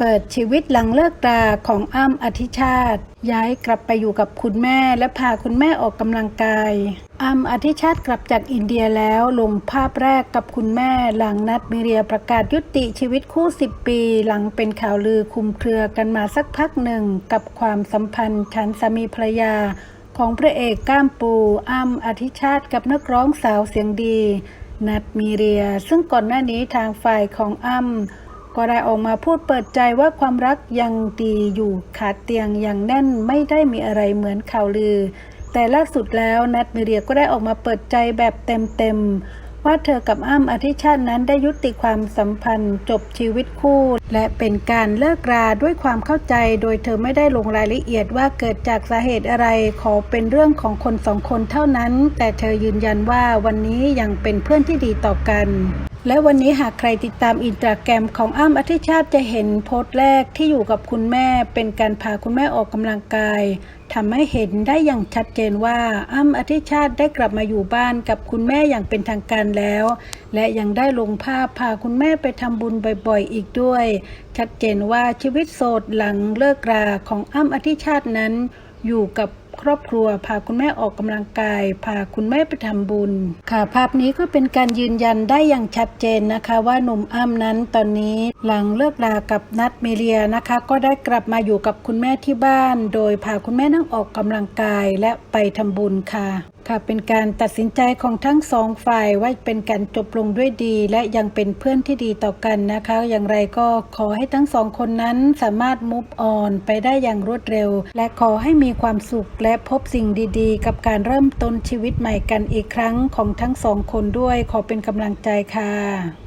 เปิดชีวิตหลังเลิกราของอ้ำอธิชาติ ย้ายกลับไปอยู่กับคุณแม่และพาคุณแม่ออกกำลังกายอ้ำอธิชาติกลับจากอินเดียแล้วลงภาพแรกกับคุณแม่หลังนัดมิเรียประกาศยุติชีวิตคู่ 10 ปี หลังเป็นข่าวลือคุมเครือกันมาสักพักหนึ่งกับความสัมพันธ์ฉันสามีภรรยาของพระเอกก้ามปูอ้ำอธิชาติกับนักร้องสาวเสียงดี นัดมีเรีย ซึ่งก่อนหน้านี้ทางฝ่ายของอ้ำ ก็ได้ออกมาพูดเปิดใจว่าความรักยังดีอยู่ขาดเตียงย่างแน่นไม่ได้มีอะไรเหมือนข่าวลือ แต่ล่าสุดแล้วนัทมิเรียก็ได้ออกมาเปิดใจแบบเต็มๆว่าเธอกับอ้ำอธิชาตินั้นได้ยุติความสัมพันธ์ จบชีวิตคู่ และเป็นการเลิกราด้วยความเข้าใจ โดยเธอไม่ได้ลงรายละเอียดว่าเกิดจากสาเหตุอะไรขอเป็นเรื่องของคนสองคนเท่านั้น แต่เธอยืนยันว่าวันนี้ยังเป็นเพื่อนที่ดีต่อกัน และวันนี้หากใครติดตามอินสตาแกรมของอ้ำอธิชาติจะเห็นโพสต์แรกที่อยู่กับคุณแม่ เป็นการพาคุณแม่ออกกำลังกายทำให้เห็นได้อย่างชัดเจนว่าอ้ำอธิชาติได้กลับมาอยู่บ้านกับคุณแม่อย่างเป็นทางการแล้ว และยังได้ลงภาพพาคุณแม่ไปทำบุญบ่อยๆ อีกด้วย ชัดเจนว่าชีวิตโสดหลังเลิกราของอ้ำอธิชาตินั้น อยู่กับ ครอบครัว พาคุณแม่ออกกำลังกาย พาคุณแม่ไปทำบุญ ค่ะภาพนี้ก็เป็นการยืนยันได้อย่างชัดเจนนะคะว่าหนุ่มอ้ำนั้นตอนนี้หลังเลิกลากับนัดเมเลียนะคะ ก็ได้กลับมาอยู่กับคุณแม่ที่บ้าน โดยพาคุณแม่นั่งออกกำลังกายและไปทำบุญค่ะ ค่ะเป็นการตัดสินใจของทั้งสองฝ่ายว่าเป็นการจบลงด้วยดี และยังเป็นเพื่อนที่ดีต่อกันนะคะ อย่างไรก็ขอให้ทั้งสองคนนั้นสามารถมุฟออนไปได้อย่างรวดเร็ว และขอให้มีความสุขและพบสิ่งดีๆ กับการเริ่มต้นชีวิตใหม่กันอีกครั้งของทั้งสองคนด้วย ขอเป็นกำลังใจค่ะ